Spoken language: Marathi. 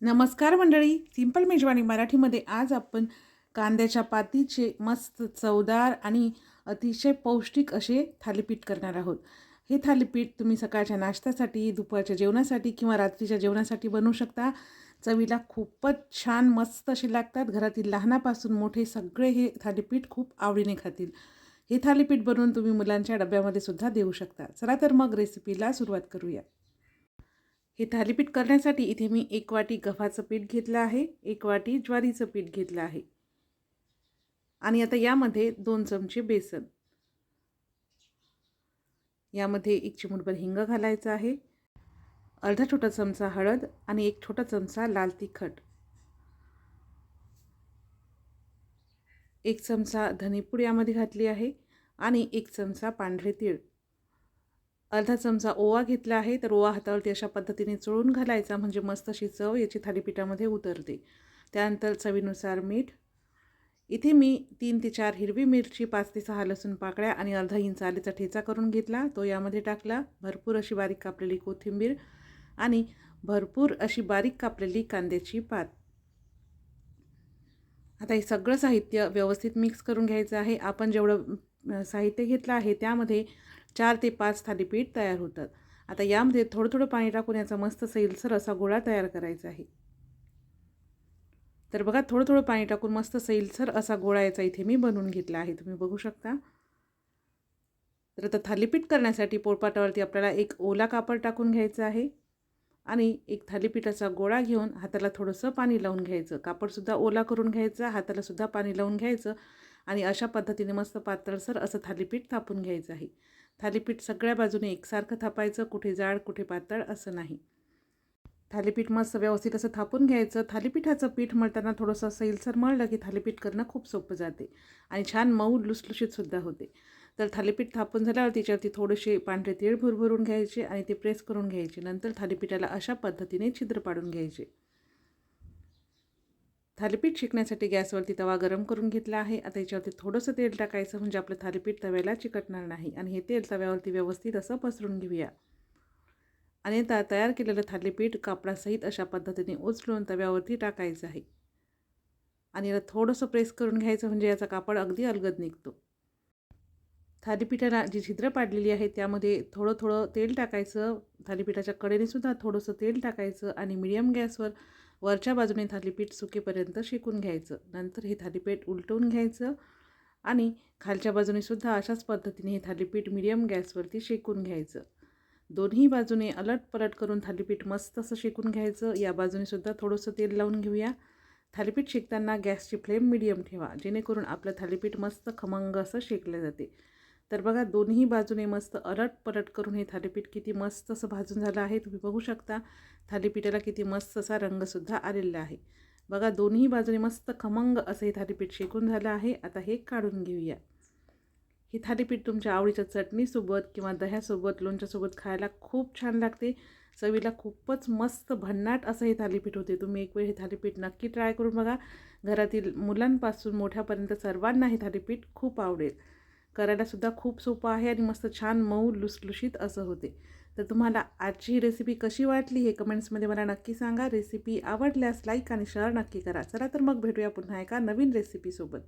नमस्कार मंडळी. सिंपल मेजवानी मराठीमध्ये आज आपण कांद्याच्या पातीचे मस्त चवदार आणि अतिशय पौष्टिक असे थालीपीठ करणार आहोत. हे थालीपीठ तुम्ही सकाळच्या नाश्त्यासाठी दुपारच्या जेवणासाठी किंवा रात्रीच्या जेवणासाठी बनवू शकता. चवीला खूपच छान मस्त असे लागतात. घरातील लहानापासून मोठे सगळे हे थालीपीठ खूप आवडीने खातील. हे थालीपीठ बनवून तुम्ही मुलांच्या डब्यामध्ये सुद्धा देऊ शकता. चला तर मग रेसिपीला सुरुवात करूया. हे थालीपीठ करण्यासाठी इथे मी एक वाटी गव्हाचं पीठ घेतलं आहे एक वाटी ज्वारीचं पीठ घेतलं आहे. आणि आता यामध्ये दोन चमचे बेसन. यामध्ये एक चिमूटभर हिंग घालायचं आहे अर्धा छोटा चमचा हळद आणि एक छोटा चमचा लाल तिखट. एक चमचा धनेपूड यामध्ये घातली आहे आणि एक चमचा पांढरे तीळ. अर्धा चमचा ओवा घेतला आहे तर ओवा हातावरती अशा पद्धतीने चोळून घालायचा म्हणजे मस्त अशी चव याची थालीपीठामध्ये उतरते. त्यानंतर चवीनुसार मीठ. इथे मी तीन ते चार हिरवी मिरची पाच ते सहा लसूण पाकळ्या आणि अर्धा इंच आलेचा ठेचा करून घेतला. तो यामध्ये टाकला. भरपूर अशी बारीक कापलेली कोथिंबीर आणि भरपूर अशी बारीक कापलेली कांद्याची पात. आता हे सगळं साहित्य व्यवस्थित मिक्स करून घ्यायचं आहे. आपण जेवढं साहित्य घेतलं आहे त्यामध्ये चार ते पाच थालीपीठ तयार होतात आता यामध्ये थोडं थोडं पाणी टाकून याचा मस्त सैलसर असा गोळा तयार करायचा आहे. तर बघा थोडं थोडं पाणी टाकून मस्त सैलसर असा गोळा याचा इथे मी बनवून घेतला आहे. तुम्ही बघू शकता. तर आता थालीपीठ करण्यासाठी पोळपाटावरती आपल्याला एक ओला कापड टाकून घ्यायचं आहे. आणि एक थालीपीठाचा गोळा घेऊन हाताला थोडंसं पाणी लावून घ्यायचं. कापडसुद्धा ओला करून घ्यायचा हातालासुद्धा पाणी लावून घ्यायचं. आणि अशा पद्धतीने मस्त पातळसर असं थालीपीठ थापून घ्यायचं आहे. थालीपीठ सगळ्या बाजूने एकसारखं थापायचं कुठे जाड कुठे पातळ असं नाही. थालीपीठ मस्त व्यवस्थित असं थापून घ्यायचं. थालीपीठाचं पीठ मळताना थोडंसं सैलसर मळलं की थालीपीठ करणं खूप सोपं जाते आणि छान मऊ लुसलुशीतसुद्धा होते. तर थालीपीठ थापून झाल्यावर त्याच्यावरती थोडेसे पांढरे तीळ भरभरून घ्यायचे आणि ते प्रेस करून घ्यायचे. नंतर थालीपीठाला अशा पद्धतीने छिद्र पाडून घ्यायचे. थालीपीठ शिकण्यासाठी गॅसवरती तवा गरम करून घेतला आहे. आता याच्यावरती थोडंसं तेल टाकायचं म्हणजे आपलं थालीपीठ तव्याला चिकटणार नाही. आणि हे तेल तव्यावरती व्यवस्थित असं पसरून घेऊया. आणि आता तयार केलेलं थालीपीठ कापडासहित अशा पद्धतीने उचलून तव्यावरती टाकायचं आहे. आणि याला थोडंसं प्रेस करून घ्यायचं म्हणजे याचा कापड अगदी अलगद निघतो. थालीपीठाला जी छिद्र पाडलेली आहे त्यामध्ये थोडं थोडं तेल टाकायचं. थालीपीठाच्या कडेनेसुद्धा थोडंसं तेल टाकायचं आणि मिडियम गॅसवर वरच्या बाजूने थालीपीठ सुकेपर्यंत शेकून घ्यायचं. नंतर हे थालीपीठ उलटवून घ्यायचं आणि खालच्या बाजूने सुद्धा अशाच पद्धतीने हे थालीपीठ मिडियम गॅसवरती शेकून घ्यायचं. दोन्ही बाजूने अलट पलट करून थालीपीठ मस्त असं शेकून घ्यायचं. या बाजूने सुद्धा थोडंसं तेल लावून घेऊया. थालीपीठ शेकताना गॅसची फ्लेम मिडियम ठेवा जेणेकरून आपलं थालीपीठ मस्त खमंग असं शेकलं जाते. तर बघा दोन्ही बाजूने मस्त अलट पलट करून हे थालीपीठ किती मस्त असं भाजून झालं आहे. तुम्ही बघू शकता थालीपीठाला किती मस्त असा रंगसुद्धा आलेला आहे. बघा दोन्ही बाजूने मस्त खमंग असं हे थालीपीठ शेकून झालं आहे. आता हे काढून घेऊया. हे थालीपीठ तुमच्या आवडीच्या चटणीसोबत किंवा दह्यासोबत लोणच्यासोबत खायला खूप छान लागते. चवीला खूपच मस्त भन्नाट असं हे थालीपीठ होते. तुम्ही एक वेळ हे थालीपीठ नक्की ट्राय करून बघा. घरातील मुलांपासून मोठ्यापर्यंत सर्वांना हे थालीपीठ खूप आवडेल. करायलासुद्धा खूप सोपं आहे आणि मस्त छान मऊ लुसलुशीत असं होते. तर तुम्हाला आजची ही रेसिपी कशी वाटली हे कमेंट्समध्ये मला नक्की सांगा. रेसिपी आवडल्यास लाईक आणि शेअर नक्की करा. चला तर मग भेटूया पुन्हा एका नवीन रेसिपीसोबत